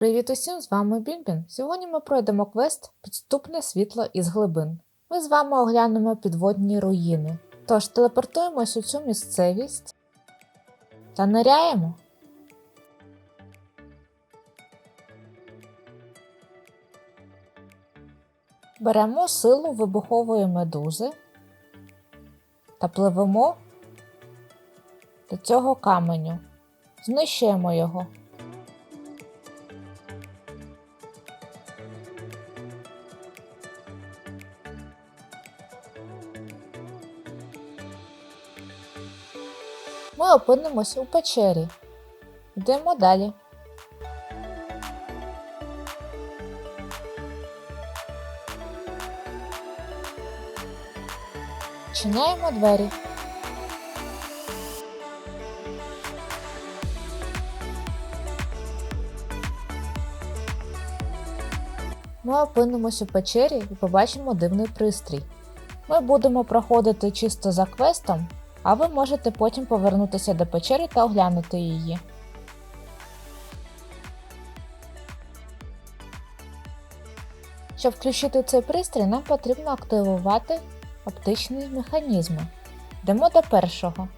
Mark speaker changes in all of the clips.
Speaker 1: Привіт усім, з вами Бінбін. Сьогодні ми пройдемо квест Підступне світло із глибин. Ми з вами оглянемо підводні руїни. Тож телепортуємось у цю місцевість та ниряємо. Беремо силу вибухової медузи та пливемо до цього каменю. Знищуємо його. Ми опинимось у печері. Йдемо далі. Чиняємо двері. Ми опинимось у печері і побачимо дивний пристрій. Ми будемо проходити чисто за квестом, а ви можете потім повернутися до печери та оглянути її. Щоб включити цей пристрій, нам потрібно активувати оптичні механізми. Йдемо до першого.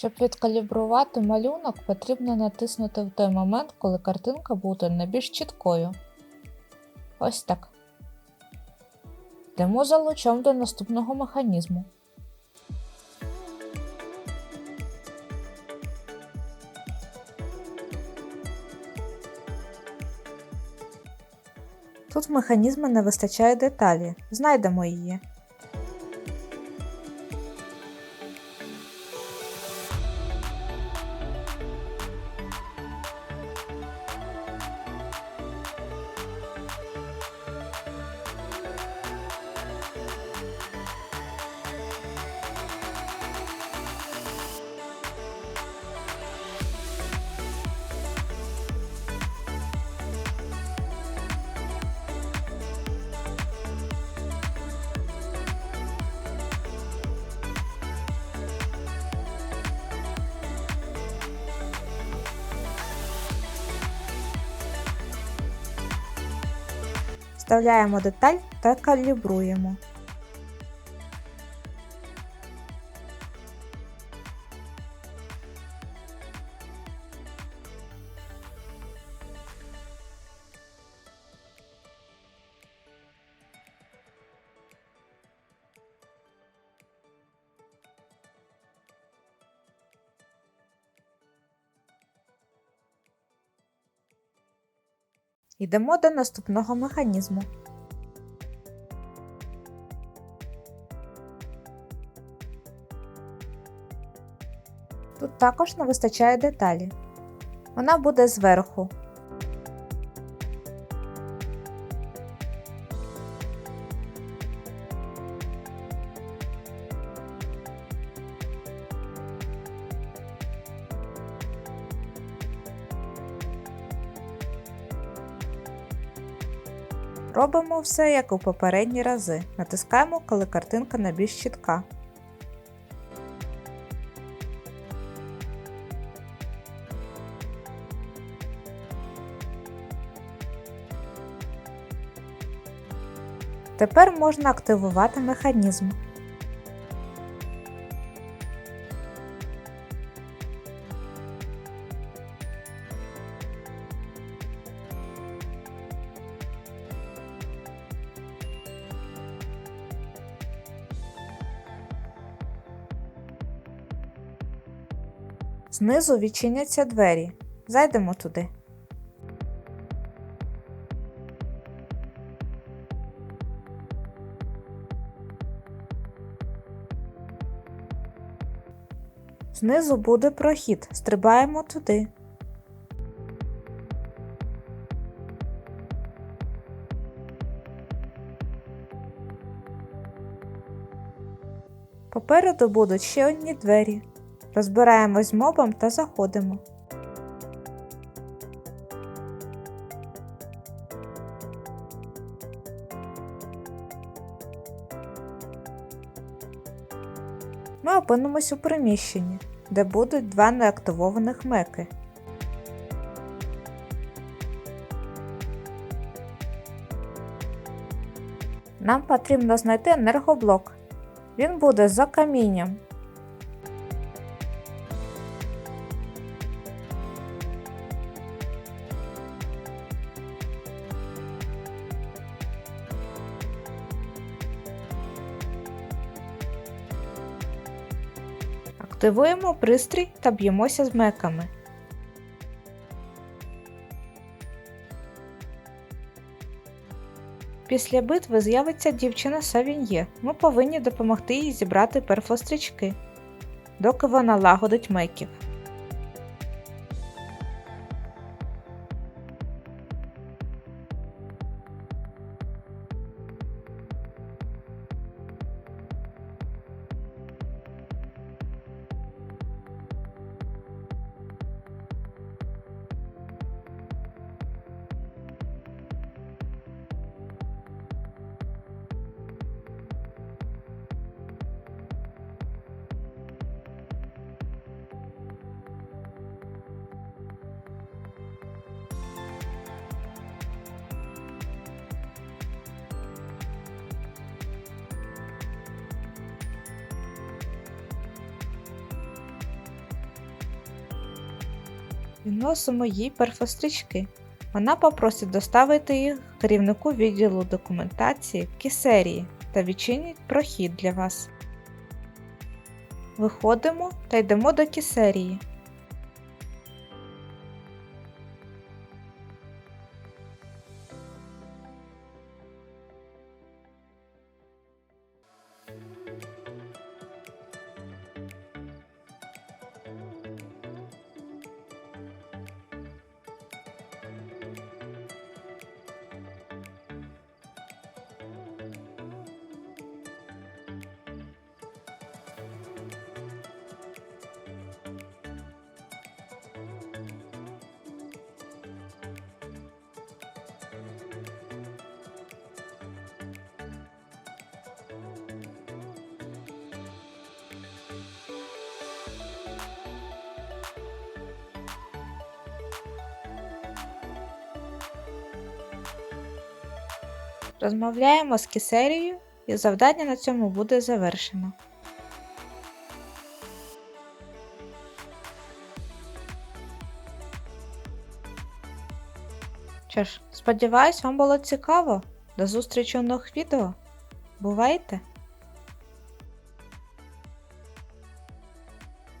Speaker 1: Щоб відкалібрувати малюнок, потрібно натиснути в той момент, коли картинка буде найбільш чіткою. Ось так. Йдемо за лучом до наступного механізму. Тут в механізму не вистачає деталі. Знайдемо її. Вставляємо деталь та калібруємо. Йдемо до наступного механізму. Тут також не вистачає деталі. Вона буде зверху. Робимо все як у попередні рази. Натискаємо, коли картинка найбільш чітка. Тепер можна активувати механізм. Знизу відчиняться двері. Зайдемо туди. Знизу буде прохід. Стрибаємо туди. Попереду будуть ще одні двері. Розбираємось з мобом та заходимо. ми опинимось у приміщенні, де будуть два неактивованих меки. Нам потрібно знайти енергоблок. Він буде за камінням. Активуємо пристрій та б'ємося з меками. Після битви з'явиться дівчина Савіньє. Ми повинні допомогти їй зібрати перфострічки, доки вона лагодить меків. Відносимо їй перфострічки. Вона попросить доставити їх керівнику відділу документації Кісерії та відчинить прохід для вас. Виходимо та йдемо до Кісерії. Розмовляємо з Кісерією і завдання на цьому буде завершено. Що ж, сподіваюсь, вам було цікаво. До зустрічі у нових відео. Бувайте!